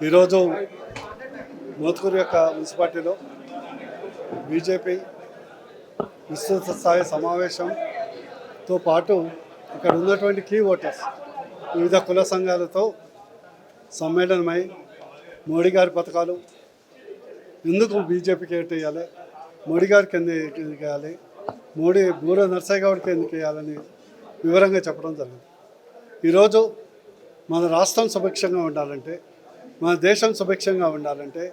ఈరోజు మోత్కూరు యొక్క మున్సిపాలిటీలో బీజేపీ విస్తృత స్థాయి సమావేశంతో పాటు ఇక్కడ ఉన్నటువంటి కీ ఓటర్స్ వివిధ కుల సంఘాలతో సమ్మేళనమై మోడీ గారి పథకాలు ఎందుకు బీజేపీకి ఏంటి వేయాలి మోడీ గారికి ఎందుకు వేయాలి మోడీ బూర నర్సయ్య గౌడ్కి ఎందుకు వేయాలని వివరంగా చెప్పడం జరిగింది. ఈరోజు మన రాష్ట్రం సుభిక్షంగా ఉండాలంటే మన దేశం సుభిక్షంగా ఉండాలంటే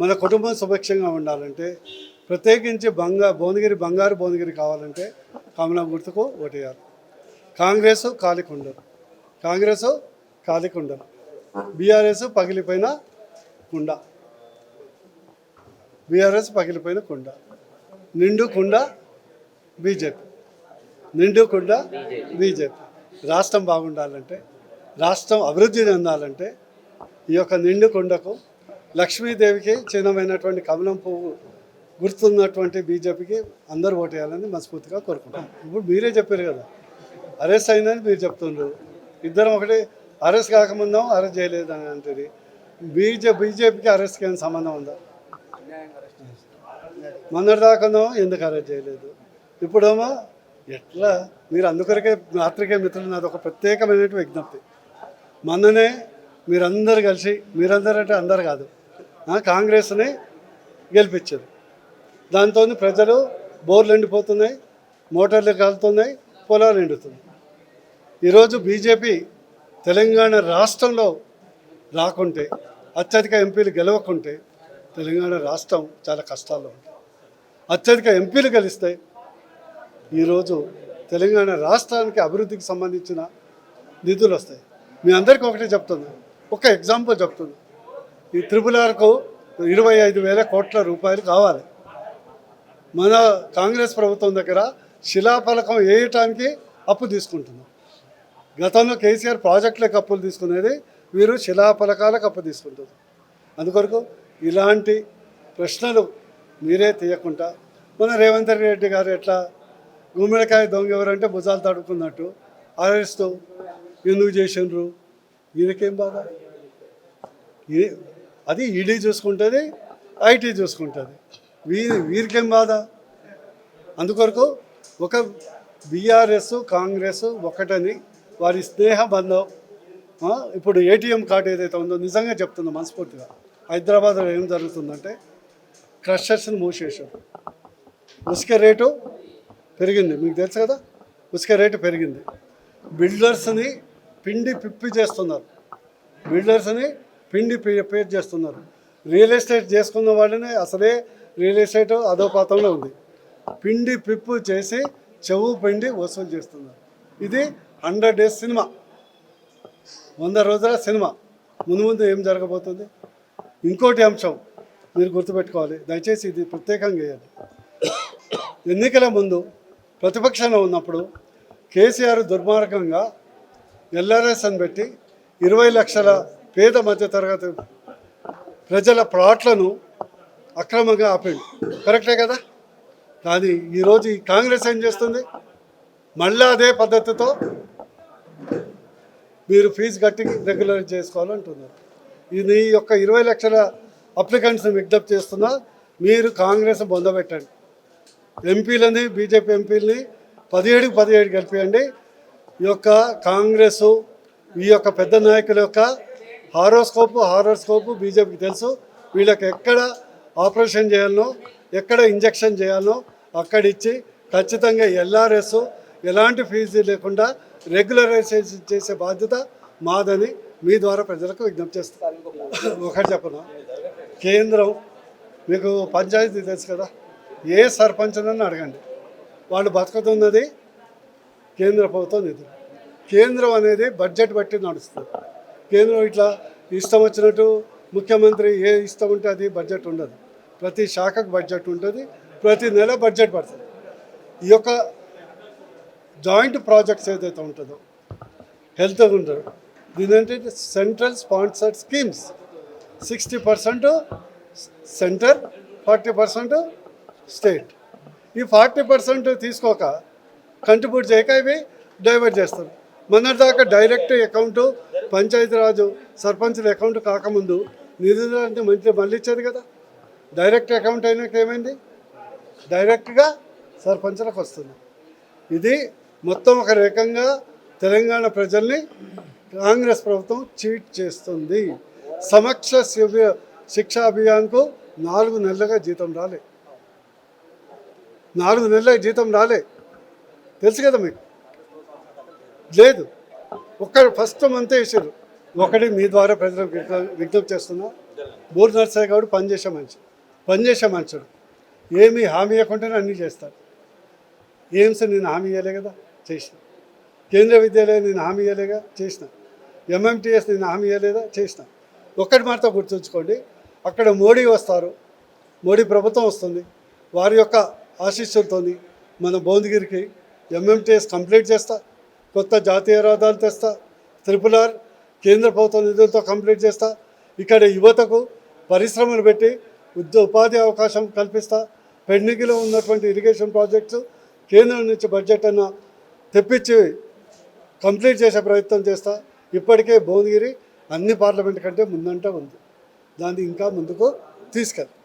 మన కుటుంబం సుభిక్షంగా ఉండాలంటే ప్రత్యేకించి బంగా భువనగిరి బంగారు భువనగిరి కావాలంటే కమలా గుర్తుకు ఓటేయాలి. కాంగ్రెస్ కాలికుండరు కాంగ్రెస్ కాలికుండరు బీఆర్ఎస్ పగిలిపోయిన కుండ. బీఆర్ఎస్ పగిలిపోయిన కుండ. నిండు కుండ బీజేపీ. నిండు కుండ బీజేపీ. రాష్ట్రం బాగుండాలంటే రాష్ట్రం అభివృద్ధి చెందాలంటే ఈ యొక్క నిండు కొండకు లక్ష్మీదేవికి చిహ్నమైనటువంటి కమలం పువ్వు గుర్తున్నటువంటి బీజేపీకి అందరూ ఓటేయాలని మనస్ఫూర్తిగా కోరుకుంటాం ఇప్పుడు మీరే చెప్పారు కదా అరెస్ట్ అయిందని మీరు చెప్తుండ్రు. ఇద్దరం ఒకటి అరెస్ట్ కాకముందాం అరెస్ట్ చేయలేదు అని అంటుంది. బీజే బీజేపీకి అరెస్ట్కి ఏమైనా సంబంధం ఉందా? మొన్నటి దాకానో ఎందుకు అరెస్ట్ చేయలేదు? ఇప్పుడేమో ఎట్లా? మీరు అందుకొరకే రాత్రికే మిత్రులు నాది ఒక ప్రత్యేకమైనటువంటి విజ్ఞప్తి. మొన్ననే మీరందరు కలిసి మీరందరూ అంటే అందరు కాదు. కాంగ్రెస్ని గెలిపించారు. దాంతో ప్రజలు బోర్లు ఎండిపోతున్నాయి మోటార్లు కాలుతున్నాయి పొలాలు ఎండుతున్నాయి. ఈరోజు బీజేపీ తెలంగాణ రాష్ట్రంలో రాకుంటే అత్యధిక ఎంపీలు గెలవకుంటే తెలంగాణ రాష్ట్రం చాలా కష్టాల్లో ఉంటుంది. అత్యధిక ఎంపీలు గెలిస్తే ఈరోజు తెలంగాణ రాష్ట్రానికి అభివృద్ధికి సంబంధించిన నిధులు వస్తాయి. మీ అందరికీ ఒకటే చెప్తున్నాను ఒక ఎగ్జాంపుల్ చెప్తుంది ఈ త్రిపుల్ ఆర్కు ఇరవై ఐదు వేల కోట్ల రూపాయలు కావాలి. మన కాంగ్రెస్ ప్రభుత్వం దగ్గర శిలాఫలకం వేయటానికి అప్పు తీసుకుంటున్నాం. గతంలో కేసీఆర్ ప్రాజెక్టులకు అప్పులు తీసుకునేది వీరు శిలాఫలకాలకు అప్పు తీసుకుంటారు. అందుకొరకు ఇలాంటి ప్రశ్నలు మీరే తీయకుండా మన రేవంత్ రెడ్డి గారు ఎట్లా గుమ్మడికాయ దొంగ ఎవరంటే భుజాలు తడుకున్నట్టు అరెస్టు ఎందుకు చేసినారు ఈయనకేం బాధ? అది ఈడీ చూసుకుంటుంది ఐటీ చూసుకుంటుంది. వీరి వీరికేం బాధ? అందుకొరకు ఒక బీఆర్ఎస్ కాంగ్రెస్ ఒకటని వారి స్నేహ బంధం ఇప్పుడు ఏటీఎం కార్డు ఏదైతే ఉందో నిజంగా చెప్తున్నా మనస్ఫూర్తిగా. హైదరాబాద్లో ఏం జరుగుతుందంటే క్రషర్స్ని మూసేశారు. ఉసుక రేటు పెరిగింది. మీకు తెలుసు కదా? ఉసుక రేటు పెరిగింది. బిల్డర్స్ని పిండి పిప్పి చేస్తున్నారు. బిల్డర్స్ని పిండి పి- పేరు చేస్తున్నారు. రియల్ ఎస్టేట్ చేసుకున్న వాళ్ళని అసలే రియల్ ఎస్టేట్ అధోపాతంలో ఉంది. పిండి పిప్పు చేసి చెవు పిండి వసూలు చేస్తున్నారు. ఇది హండ్రెడ్ డేస్ సినిమా వంద రోజుల సినిమా ముందు ముందు ఏం జరగబోతుంది? ఇంకోటి అంశం మీరు గుర్తుపెట్టుకోవాలి. దయచేసి ఇది ప్రత్యేకంగా వేయాలి. ఎన్నికల ముందు ప్రతిపక్షంలో ఉన్నప్పుడు కేసీఆర్ దుర్మార్గంగా ఎల్ఆర్ఎస్ అని పెట్టి ఇరవై లక్షల పేద మధ్యతరగతి ప్రజల ప్లాట్లను అక్రమంగా ఆపిండు. కరెక్టే కదా? కానీ ఈరోజు ఈ కాంగ్రెస్ ఏం చేస్తుంది? మళ్ళీ అదే పద్ధతితో మీరు ఫీజు కట్టి రెగ్యులర్ చేసుకోవాలంటున్నారు. ఇది ఈ యొక్క ఇరవై లక్షల అప్లికెంట్స్ని విజ్ఞప్తి చేస్తున్నా మీరు కాంగ్రెస్ బొందబెట్టండి ఎంపీలని బీజేపీ ఎంపీలని పదిహేడుకి పదిహేడు గెలిపియండి. ఈ యొక్క కాంగ్రెస్ ఈ యొక్క పెద్ద నాయకుల యొక్క హారోస్కోప్ హారోస్కోప్ బీజేపీకి తెలుసు. వీళ్ళకి ఎక్కడ ఆపరేషన్ చేయాలనో ఎక్కడ ఇంజక్షన్ చేయాలనో అక్కడ ఇచ్చి ఖచ్చితంగా ఎల్ఆర్ఎస్ ఎలాంటి ఫీజు లేకుండా రెగ్యులరైజేషన్ చేసే బాధ్యత మాదని మీ ద్వారా ప్రజలకు విజ్ఞప్తి చేస్తాను ఒకటి చెప్పను? కేంద్రం మీకు పంచాయతీ తెలుసు కదా. ఏ సర్పంచ్నని అడగండి. వాళ్ళు బతుకుతున్నది కేంద్ర ప్రభుత్వం నిధులు. కేంద్రం అనేది బడ్జెట్ బట్టి నడుస్తుంది. కేంద్రం ఇట్లా ఇష్టం వచ్చినట్టు ముఖ్యమంత్రి ఏ ఇష్టం ఉంటే అది బడ్జెట్ ఉండదు. ప్రతి శాఖకు బడ్జెట్ ఉంటుంది. ప్రతి నెల బడ్జెట్ పడుతుంది. ఈ యొక్క జాయింట్ ప్రాజెక్ట్స్ ఏదైతే ఉంటుందో హెల్త్ ఉంటారు దీని central sponsored schemes. Sixty percent centre forty percent state. ఈ ఫార్టీ పర్సెంట్ తీసుకోక కంట్రిబ్యూట్ చేయక ఇవి డైవర్ట్ చేస్తారు. మొన్నటిదాకా డైరెక్ట్ అకౌంటు పంచాయతీరాజు సర్పంచుల అకౌంట్ కాకముందు నిధులు అంటే మంత్రి మళ్ళీ ఇచ్చేది కదా. డైరెక్ట్ అకౌంట్ అయినాక ఏమైంది? డైరెక్ట్గా సర్పంచులకు వస్తుంది. ఇది మొత్తం ఒక రకంగా తెలంగాణ ప్రజల్ని కాంగ్రెస్ ప్రభుత్వం చీట్ చేస్తుంది. సమక్ష శిబి- శిక్షా అభియాన్కు నాలుగు నెలలుగా జీతం రాలే. నాలుగు నెలలుగా జీతం రాలే. తెలుసు కదా మీకు? లేదు. ఒక్క ఫస్ట్ మంత్ వేసారు ఒకటి మీ ద్వారా ప్రజలకు విజ్ఞప్తి చేస్తున్నా. బూర్ నర్సయ్య కాబట్టి పనిచేసే మనిషి పనిచేసే మనుషుడు ఏమి హామీ ఇవ్వకుండానే అన్నీ చేస్తాడు ఏమ్స్ నేను హామీ ఇవ్వలే కదా? చేసిన. కేంద్రీయ విద్యాలయం నేను హామీ ఇవ్వలేగా చేసిన. ఎంఎంటీఎస్ నేను హామీ ఇవ్వలేదా చేసిన. ఒక్కటి మాత్రం గుర్తుంచుకోండి. అక్కడ మోడీ వస్తారు. మోడీ ప్రభుత్వం వస్తుంది. వారి యొక్క ఆశీస్సులతో మన భువనగిరికి ఎంఎంటీఎస్ కంప్లీట్ చేస్తా కొత్త జాతీయ రహదారులు తెస్తా త్రిపుల్ ఆర్ కేంద్ర ప్రభుత్వ నిధులతో కంప్లీట్ చేస్తా ఇక్కడ యువతకు పరిశ్రమలు పెట్టి ఉపాధి అవకాశం కల్పిస్తా. పెండింగ్లో ఉన్నటువంటి ఇరిగేషన్ ప్రాజెక్ట్స్ కేంద్రం నుంచి బడ్జెట్ అన్న తెప్పించి కంప్లీట్ చేసే ప్రయత్నం చేస్తా. ఇప్పటికే భువనగిరి అన్ని పార్లమెంట్ కంటే ముందంట ఉంది. దాన్ని ఇంకా ముందుకు తీసుకెళ్తా.